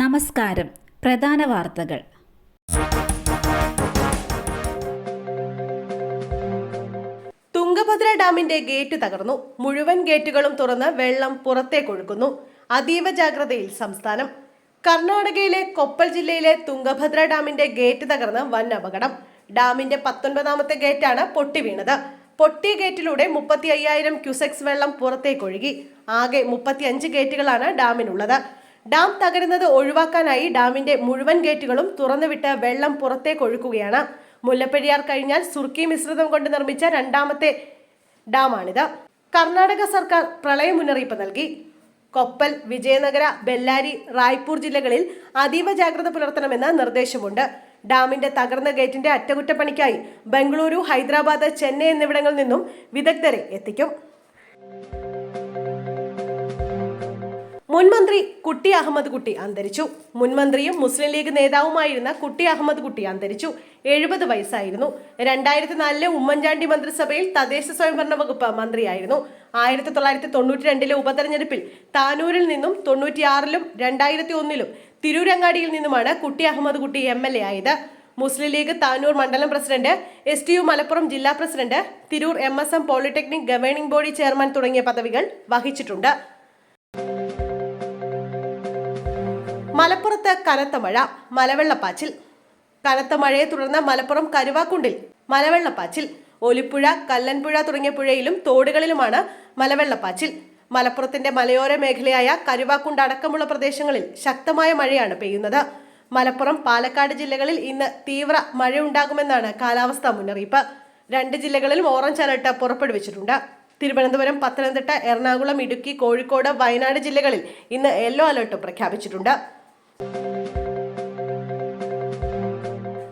നമസ്കാരം. പ്രധാന വാർത്തകൾ. തുംഗഭദ്ര ഡാമിന്റെ ഗേറ്റ് തകർന്നു. മുഴുവൻ ഗേറ്റുകളും തുറന്ന് വെള്ളം പുറത്തേക്കൊഴുക്കുന്നു അതീവ ജാഗ്രതയിൽ സംസ്ഥാനം. കർണാടകയിലെ കൊപ്പൽ ജില്ലയിലെ തുംഗഭദ്ര ഡാമിന്റെ ഗേറ്റ് തകർന്ന് വൻ അപകടം. ഡാമിന്റെ പത്തൊൻപതാമത്തെ ഗേറ്റാണ് പൊട്ടി വീണത്. പൊട്ടിയ ഗേറ്റിലൂടെ മുപ്പത്തി അയ്യായിരം ക്യുസെക്സ് വെള്ളം പുറത്തേക്കൊഴുകി ആകെ മുപ്പത്തി അഞ്ച് ഗേറ്റുകളാണ് ഡാമിനുള്ളത്. ഡാം തകരുന്നത് ഒഴിവാക്കാനായി ഡാമിന്റെ മുഴുവൻ ഗേറ്റുകളും തുറന്നുവിട്ട് വെള്ളം പുറത്തേക്കൊഴുക്കുകയാണ് മുല്ലപ്പെരിയാർ കഴിഞ്ഞാൽ സുർക്കി മിശ്രിതം കൊണ്ട് നിർമ്മിച്ച രണ്ടാമത്തെ ഡാമാണിത്. കർണാടക സർക്കാർ പ്രളയ മുന്നറിയിപ്പ് നൽകി. കൊപ്പൽ വിജയനഗര ബെല്ലാരി റായ്പൂർ ജില്ലകളിൽ അതീവ ജാഗ്രത പുലർത്തണമെന്ന് നിർദ്ദേശമുണ്ട്. ഡാമിന്റെ തകർന്ന ഗേറ്റിന്റെ അറ്റകുറ്റപ്പണിക്കായി ബംഗളൂരു ഹൈദരാബാദ് ചെന്നൈ എന്നിവിടങ്ങളിൽ നിന്നും വിദഗ്ധരെ എത്തിക്കും. മുൻമന്ത്രി കുട്ടി അഹമ്മദ് കുട്ടി അന്തരിച്ചു. മുൻമന്ത്രിയും മുസ്ലിം ലീഗ് നേതാവുമായിരുന്ന കുട്ടി അഹമ്മദ് കുട്ടി അന്തരിച്ചു. എഴുപത് വയസ്സായിരുന്നു. രണ്ടായിരത്തി നാലിലെ ഉമ്മൻചാണ്ടി മന്ത്രിസഭയിൽ തദ്ദേശ സ്വയംഭരണ വകുപ്പ് മന്ത്രിയായിരുന്നു. ആയിരത്തി തൊള്ളായിരത്തി തൊണ്ണൂറ്റി രണ്ടിലെ ഉപതെരഞ്ഞെടുപ്പിൽ താനൂരിൽ നിന്നും തൊണ്ണൂറ്റിയാറിലും രണ്ടായിരത്തി ഒന്നിലും തിരൂരങ്ങാടിയിൽ നിന്നുമാണ് കുട്ടി അഹമ്മദ് കുട്ടി എം എൽ എ ആയത്. മുസ്ലിം ലീഗ് താനൂർ മണ്ഡലം president S T U Malappuram ജില്ലാ president Tirur M S M polytechnic governing body chairman തുടങ്ങിയ പദവികൾ വഹിച്ചിട്ടുണ്ട്. മലപ്പുറത്ത് കനത്ത മഴ മലവെള്ളപ്പാച്ചിൽ. കനത്ത മഴയെ തുടർന്ന് മലപ്പുറം കരുവാക്കുണ്ടിൽ മലവെള്ളപ്പാച്ചിൽ. ഒലിപ്പുഴ കല്ലൻപുഴ തുടങ്ങിയ പുഴയിലും തോടുകളിലുമാണ് മലവെള്ളപ്പാച്ചിൽ. മലപ്പുറത്തിന്റെ മലയോര മേഖലയായ കരുവാക്കുണ്ട് അടക്കമുള്ള പ്രദേശങ്ങളിൽ ശക്തമായ മഴയാണ് പെയ്യുന്നത്. മലപ്പുറം പാലക്കാട് ജില്ലകളിൽ ഇന്ന് തീവ്ര മഴയുണ്ടാകുമെന്നാണ് കാലാവസ്ഥാ മുന്നറിയിപ്പ്. രണ്ട് ജില്ലകളിലും ഓറഞ്ച് അലർട്ട് പുറപ്പെടുവിച്ചിട്ടുണ്ട്. തിരുവനന്തപുരം പത്തനംതിട്ട എറണാകുളം ഇടുക്കി കോഴിക്കോട് വയനാട് ജില്ലകളിൽ ഇന്ന് യെല്ലോ അലർട്ട് പ്രഖ്യാപിച്ചിട്ടുണ്ട്.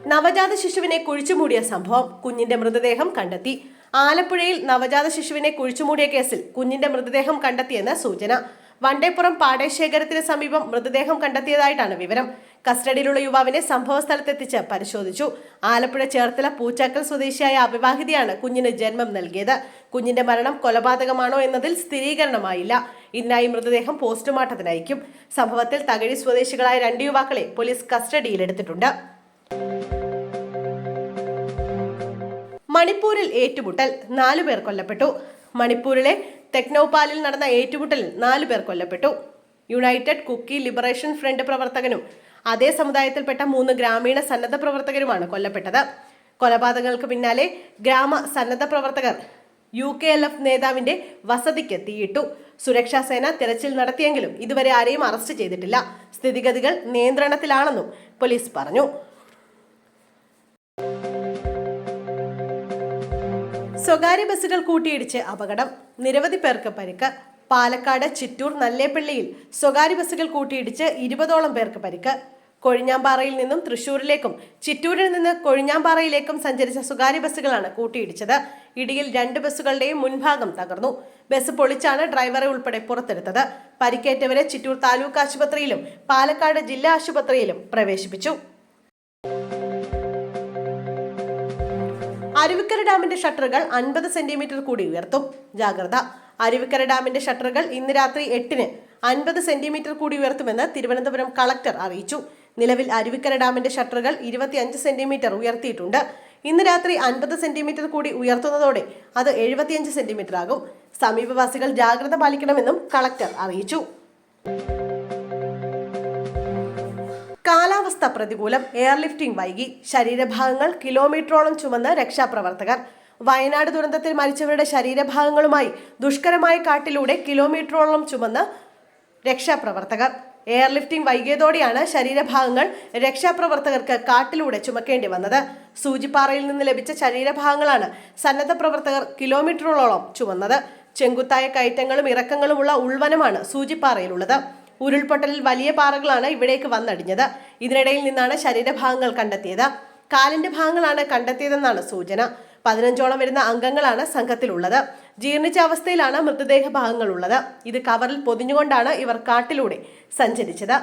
നവജാത ശിശുവിനെ കുഴിച്ചുമൂടിയ സംഭവം കുഞ്ഞിന്റെ മൃതദേഹം കണ്ടെത്തി. ആലപ്പുഴയിൽ നവജാത ശിശുവിനെ കുഴിച്ചുമൂടിയ കേസിൽ കുഞ്ഞിന്റെ മൃതദേഹം കണ്ടെത്തിയെന്ന് സൂചന. വണ്ടേപ്പുറം പാടശേഖരത്തിന് സമീപം മൃതദേഹം കണ്ടെത്തിയതായിട്ടാണ് വിവരം. കസ്റ്റഡിയിലുള്ള യുവാവിനെ സംഭവസ്ഥലത്തെത്തിച്ച് പരിശോധിച്ചു. ആലപ്പുഴ ചേർത്തല പൂച്ചാക്കൽ സ്വദേശിയായ അവിവാഹിതയാണ് കുഞ്ഞിന് ജന്മം നൽകിയത്. കുഞ്ഞിന്റെ മരണം കൊലപാതകമാണോ എന്നതിൽ സ്ഥിരീകരണമായില്ല. ഇതിനായി മൃതദേഹം പോസ്റ്റ്മോർട്ടത്തിനയക്കും സംഭവത്തിൽ തകഴി സ്വദേശികളായ രണ്ട് യുവാക്കളെ പോലീസ് കസ്റ്റഡിയിലെടുത്തിട്ടുണ്ട്. മണിപ്പൂരിൽ ഏറ്റുമുട്ടൽ നാലു പേർ കൊല്ലപ്പെട്ടു. മണിപ്പൂരിലെ തെക്നോപാലിൽ നടന്ന ഏറ്റുമുട്ടലിൽ നാലു പേർ കൊല്ലപ്പെട്ടു. യുണൈറ്റഡ് കുക്കി ലിബറേഷൻ ഫ്രണ്ട് പ്രവർത്തകനും അതേ സമുദായത്തിൽപ്പെട്ട മൂന്ന് ഗ്രാമീണ സന്നദ്ധ പ്രവർത്തകരുമാണ് കൊല്ലപ്പെട്ടത്. കൊലപാതകങ്ങൾക്ക് പിന്നാലെ ഗ്രാമ സന്നദ്ധ പ്രവർത്തകർ യു കെ എൽ എഫ് നേതാവിന്റെ വസതിക്ക് തീയിട്ടു. സുരക്ഷാ സേന തിരച്ചിൽ നടത്തിയെങ്കിലും ഇതുവരെ ആരെയും അറസ്റ്റ് ചെയ്തിട്ടില്ല. സ്ഥിതിഗതികൾ നിയന്ത്രണത്തിലാണെന്നും പോലീസ് പറഞ്ഞു. സ്വകാര്യ ബസ്സുകൾ കൂട്ടിയിടിച്ച് അപകടം. നിരവധി പേർക്ക് പരിക്ക്. പാലക്കാട് ചിറ്റൂർ നല്ലേപ്പള്ളിയിൽ സ്വകാര്യ ബസ്സുകൾ കൂട്ടിയിടിച്ച് ഇരുപതോളം പേർക്ക് പരിക്ക്. കൊഴിഞ്ഞാമ്പാറയിൽ നിന്നും തൃശൂരിലേക്കും ചിറ്റൂരിൽ നിന്ന് കൊഴിഞ്ഞാമ്പാറയിലേക്കും സഞ്ചരിച്ച സ്വകാര്യ ബസ്സുകളാണ് കൂട്ടിയിടിച്ചത്. ഇടിയിൽ രണ്ട് ബസ്സുകളുടെയും മുൻഭാഗം തകർന്നു. ബസ് പൊളിച്ചാണ് ഡ്രൈവറെ ഉൾപ്പെടെ പുറത്തെടുത്തത്. പരിക്കേറ്റവരെ ചിറ്റൂർ താലൂക്ക് ആശുപത്രിയിലും പാലക്കാട് ജില്ലാ ആശുപത്രിയിലും പ്രവേശിപ്പിച്ചു. അരുവിക്കര ഡാമിന്റെ ഷട്ടറുകൾ അൻപത് സെന്റിമീറ്റർ കൂടി ഉയർത്തും. ജാഗ്രത. അരുവിക്കര ഡാമിന്റെ ഷട്ടറുകൾ ഇന്ന് രാത്രി എട്ടിന് അൻപത് സെന്റിമീറ്റർ കൂടി ഉയർത്തുമെന്ന് തിരുവനന്തപുരം കളക്ടർ അറിയിച്ചു. നിലവിൽ അരുവിക്കര ഡാമിന്റെ ഷട്ടറുകൾ ഇരുപത്തിയഞ്ച് സെന്റിമീറ്റർ ഉയർത്തിയിട്ടുണ്ട്. ഇന്ന് രാത്രി അൻപത് സെന്റിമീറ്റർ കൂടി ഉയർത്തുന്നതോടെ അത് എഴുപത്തിയഞ്ച് സെന്റിമീറ്റർ ആകും. സമീപവാസികൾ ജാഗ്രത പാലിക്കണമെന്നും കളക്ടർ അറിയിച്ചു. കാലാവസ്ഥ പ്രതികൂലം എയർലിഫ്റ്റിംഗ് വൈകി. ശരീരഭാഗങ്ങൾ കിലോമീറ്ററോളം ചുമന്ന് രക്ഷാപ്രവർത്തകർ. വയനാട് ദുരന്തത്തിൽ മരിച്ചവരുടെ ശരീരഭാഗങ്ങളുമായി ദുഷ്കരമായ കാട്ടിലൂടെ കിലോമീറ്ററോളം ചുമന്ന് രക്ഷാപ്രവർത്തകർ. എയർലിഫ്റ്റിംഗ് വൈകിയതോടെയാണ് ശരീരഭാഗങ്ങൾ രക്ഷാപ്രവർത്തകർക്ക് കാട്ടിലൂടെ ചുമക്കേണ്ടി വന്നത്. സൂചിപ്പാറയിൽ നിന്ന് ലഭിച്ച ശരീരഭാഗങ്ങളാണ് സന്നദ്ധ പ്രവർത്തകർ കിലോമീറ്ററുകളോളം ചുമന്നത്. ചെങ്കുത്തായ കയറ്റങ്ങളും ഇറക്കങ്ങളുമുള്ള ഉൾവനമാണ് സൂചിപ്പാറയിലുള്ളത്. ഉരുൾപൊട്ടലിൽ വലിയ പാറകളാണ് ഇവിടേക്ക് വന്നടിഞ്ഞത്. ഇതിനിടയിൽ നിന്നാണ് ശരീരഭാഗങ്ങൾ കണ്ടെത്തിയത്. കാലിന്റെ ഭാഗങ്ങളാണ് കണ്ടെത്തിയതെന്നാണ് സൂചന. പതിനഞ്ചോളം വരുന്ന അംഗങ്ങളാണ് സംഘത്തിലുള്ളത്. ജീർണിച്ച അവസ്ഥയിലാണ് മൃതദേഹ ഭാഗങ്ങൾ ഉള്ളത് ഇത് കവറിൽ പൊതിഞ്ഞുകൊണ്ടാണ് ഇവർ കാട്ടിലൂടെ സഞ്ചരിച്ചത്.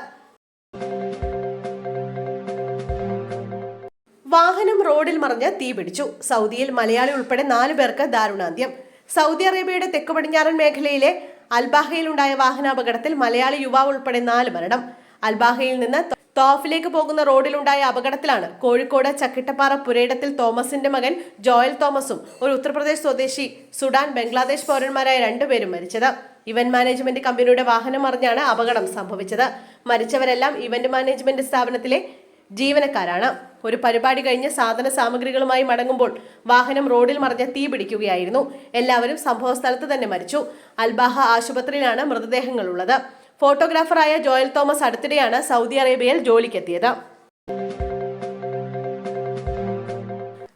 വാഹനം റോഡിൽ മറിഞ്ഞ് തീപിടിച്ചു സൗദിയിൽ മലയാളി ഉൾപ്പെടെ നാലു പേർക്ക് ദാരുണാന്ത്യം. സൗദി അറേബ്യയുടെ തെക്കു പടിഞ്ഞാറൻ മേഖലയിലെ അൽബാഹയിലുണ്ടായ വാഹനാപകടത്തിൽ മലയാളി യുവാവ് ഉൾപ്പെടെ നാല് മരണം. അൽബാഹയിൽ നിന്ന് തോഫിലേക്ക് പോകുന്ന റോഡിലുണ്ടായ അപകടത്തിലാണ് കോഴിക്കോട് ചക്കിട്ടപ്പാറ പുരയിടത്തിൽ തോമസിന്റെ മകൻ ജോയൽ തോമസും ഒരു ഉത്തർപ്രദേശ് സ്വദേശി സുഡാൻ ബംഗ്ലാദേശ് പൗരന്മാരായ രണ്ടുപേരും മരിച്ചത്. ഇവന്റ് മാനേജ്മെന്റ് കമ്പനിയുടെ വാഹനം മറിഞ്ഞാണ് അപകടം സംഭവിച്ചത്. മരിച്ചവരെല്ലാം ഇവന്റ് മാനേജ്മെന്റ് സ്ഥാപനത്തിലെ ജീവനക്കാരാണ്. ഒരു പരിപാടി കഴിഞ്ഞ് സാധന സാമഗ്രികളുമായി മടങ്ങുമ്പോൾ വാഹനം റോഡിൽ മറിഞ്ഞ് തീ പിടിക്കുകയായിരുന്നു. എല്ലാവരും സംഭവ സ്ഥലത്ത് തന്നെ മരിച്ചു. അൽബാഹ ആശുപത്രിയിലാണ് മൃതദേഹങ്ങൾ ഉള്ളത് ഫോട്ടോഗ്രാഫറായ ജോയൽ തോമസ് അടുത്തിടെയാണ് സൗദി അറേബ്യയിൽ ജോലിക്കെത്തിയത്.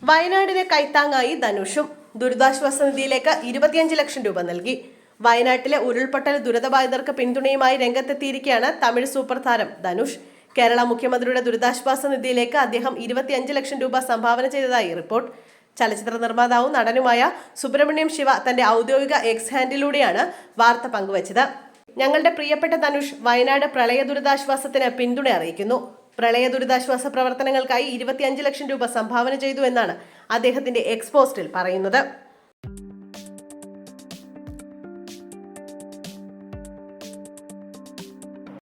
വയനാടിനെ കൈത്താങ്ങായി ധനുഷും ദുരിതാശ്വാസ നിധിയിലേക്ക് ഇരുപത്തിയഞ്ച് ലക്ഷം രൂപ നൽകി. വയനാട്ടിലെ ഉരുൾപൊട്ടൽ ദുരിതബാധിതർക്ക് പിന്തുണയുമായി രംഗത്തെത്തിയിരിക്കുകയാണ് തമിഴ് സൂപ്പർ താരം ധനുഷ്. കേരള മുഖ്യമന്ത്രിയുടെ ദുരിതാശ്വാസ നിധിയിലേക്ക് അദ്ദേഹം ഇരുപത്തിയഞ്ച് ലക്ഷം രൂപ സംഭാവന ചെയ്തതായി റിപ്പോർട്ട്. ചലച്ചിത്ര നിർമ്മാതാവും നടനുമായ സുബ്രഹ്മണ്യം ശിവ തന്റെ ഔദ്യോഗിക എക്സ് ഹാൻഡിലൂടെയാണ് വാർത്ത പങ്കുവച്ചത്. ഞങ്ങളുടെ പ്രിയപ്പെട്ട തനുഷ് വയനാട് പ്രളയ ദുരിതാശ്വാസത്തിന് പിന്തുണ അറിയിക്കുന്നു. പ്രളയ ദുരിതാശ്വാസ പ്രവർത്തനങ്ങൾക്കായി ഇരുപത്തിയഞ്ച് ലക്ഷം രൂപ സംഭാവന ചെയ്തു എന്നാണ് അദ്ദേഹത്തിന്റെ എക്സ്പോസ്റ്റിൽ പറയുന്നത്.